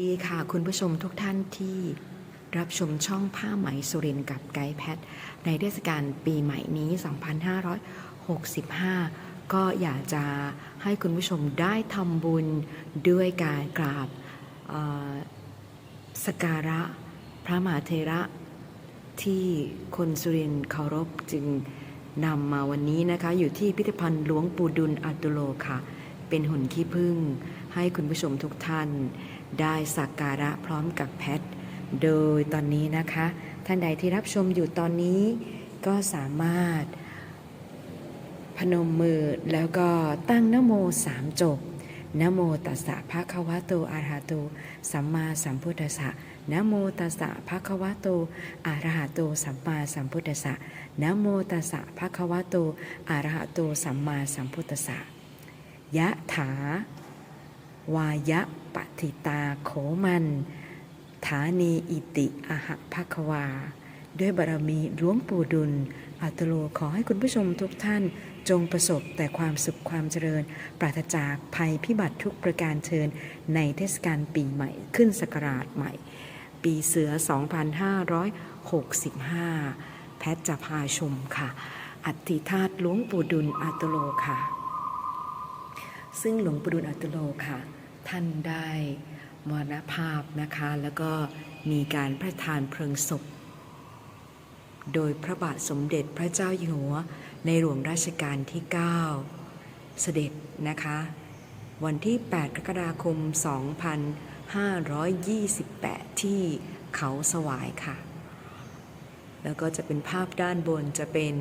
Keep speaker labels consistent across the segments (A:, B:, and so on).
A: ดีค่ะคุณผู้ชมทุกท่านที่รับชมช่องผ้าไหมสุรินทร์กับไกด์แพท ในเทศกาลปีใหม่นี้ 2565 ก็อยากจะให้คุณผู้ชมได้ทำบุญด้วยการกราบสการะพระมหาเทระที่คนสุรินทร์เคารพจึงนำมาวันนี้นะคะ อยู่ที่พิพิธภัณฑ์หลวงปู่ดุลอัตุโลค่ะ เป็นหุ่นขี้ผึ้งให้คุณผู้ชมทุกท่าน ได้สักการะพร้อมกับแพท โดยตอนนี้นะคะ ท่านใดที่รับชมอยู่ตอนนี้ก็สามารถ พนมมือแล้วก็ตั้งนโมสามจบนโมตัสสะภะคะวะโตอะระหะโตสัมมาสัมพุทธัสสะนโมตัสสะภะคะวะโตอะระหะโตสัมมาสัมพุทธัสสะนโมตัสสะภะคะวะโตอะระหะโตสัมมาสัมพุทธัสสะ ยะถา วายะปฏิตาโขมันฐานีอิติอหะภะควา ด้วยบารมีหลวงปู่ดุล อัตโลขอให้คุณผู้ชมทุกท่านจงประสบแต่ความสุขความเจริญ ปราศจากภัยพิบัติทุกประการเชิญ ในเทศกาลปีใหม่ขึ้นสกราชใหม่ ปีเสือ 2565 แพทย์จะพาชมค่ะ อัฐิธาตุหลวงปู่ดุลอัตโลค่ะ ซึ่งหลวงปู่ดุลอัตโลค่ะ ท่านได้มรณภาพนะคะ แล้วก็มีการพระทานเพลิงศพ โดยพระบาทสมเด็จพระเจ้าอยู่หัวในหลวงราชการที่ 9 เสด็จนะคะ วันที่ 8 กรกฎาคม 2528 ที่เขาสวายค่ะ แล้วก็จะเป็นภาพด้านบนจะเป็น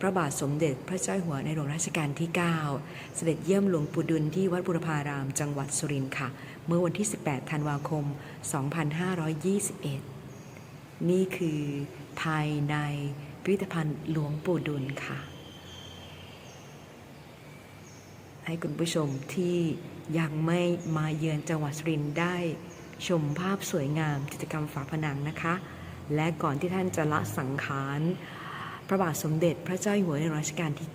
A: พระบาทสมเด็จพระเจ้าอยู่หัวในหลวงรัชกาลที่ 9 เสด็จเยี่ยมหลวงปู่ดุลที่วัดบุรพาราม จังหวัดสุรินทร์ค่ะ เมื่อวันที่ 18 ธันวาคม 2521 นี่คือภายในพิพิธภัณฑ์หลวงปู่ดุลค่ะ ให้คุณผู้ชมที่ยังไม่มาเยือนจังหวัดสุรินทร์ได้ชมภาพสวยงามกิจกรรมฝาผนังนะคะ และก่อนที่ท่านจะละสังขาร พระบาทสมเด็จพระเจ้าอยู่หัวในรัชกาลที่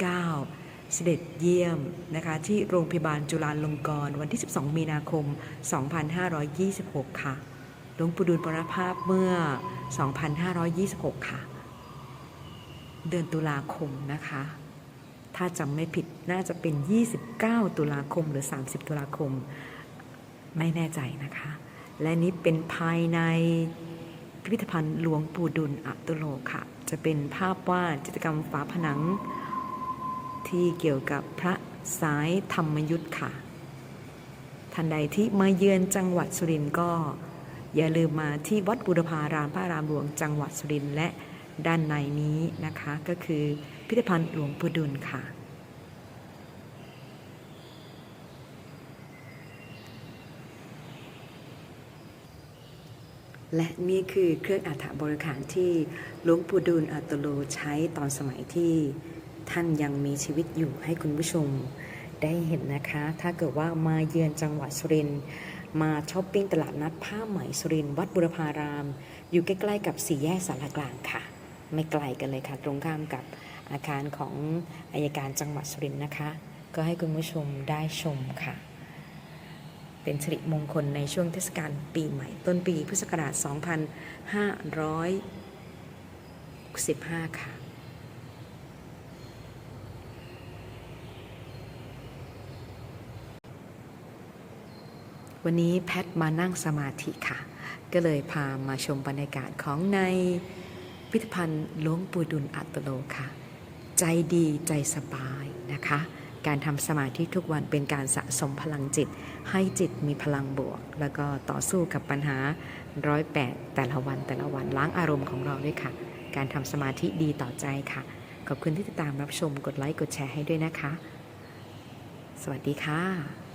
A: 9 เสด็จเยี่ยมนะคะที่โรงพยาบาลจุฬาลงกรณ์วันที่ 12 มีนาคม 2526 ค่ะ หลวงปู่ดูลปรภาพเมื่อ 2526 ค่ะ เดือนตุลาคมนะคะ ถ้าจำไม่ผิดน่าจะเป็น 29 ตุลาคมหรือ 30 ตุลาคม ไม่แน่ใจนะคะ และนี้เป็นภายใน พิพิธภัณฑ์หลวงปู่ดุลอัตุโลค่ะ จะเป็นภาพวาดจิตรกรรมฝาผนัง ที่เกี่ยวกับพระสายธรรมยุทธ์ค่ะ ท่านใดที่มาเยือนจังหวัดสุรินทร์ก็ อย่าลืมมาที่วัดบุรพารามพระรามหลวงจังหวัดสุรินทร์และด้านในนี้นะคะ ก็คือพิพิธภัณฑ์หลวงปู่ดุลค่ะ และนี่คือเครื่องอัฐบริขารที่หลวงปู่ดูลอัตโลใช้ตอนสมัยที่ท่านยังมีชีวิตอยู่ให้คุณผู้ชมได้เห็นนะคะ ถ้าเกิดว่ามาเยือนจังหวัดสุรินทร์มาช้อปปิ้งตลาดนัดผ้าไหมสุรินทร์วัดบุรพาราม อยู่ใกล้ๆกับสี่แยกสารกลางค่ะ ไม่ไกลกันเลยค่ะ ตรงข้ามกับอาคารของอายการจังหวัดสุรินทร์นะคะ ก็ให้คุณผู้ชมได้ชมค่ะ เป็นสิริมงคลในช่วงเทศกาลปีใหม่ ต้นปีพุทธศักราช 2565ค่ะ วันนี้แพทมานั่งสมาธิค่ะ ก็เลยพามาชมบรรยากาศของในพิพิธภัณฑ์หลวงปู่ดุลอัตโลค่ะ ใจดีใจสบายนะคะ การทำสมาธิทุกวันเป็นการสะสมพลังจิต ให้จิตมีพลังบวก แล้วก็ต่อสู้กับปัญหาร้อยแปดแต่ละวันแต่ละวันล้างอารมณ์ของเราด้วยค่ะ การทำสมาธิดีต่อใจค่ะ ขอบคุณที่ติดตามรับชมกดไลค์กดแชร์ให้ด้วยนะคะ สวัสดีค่ะ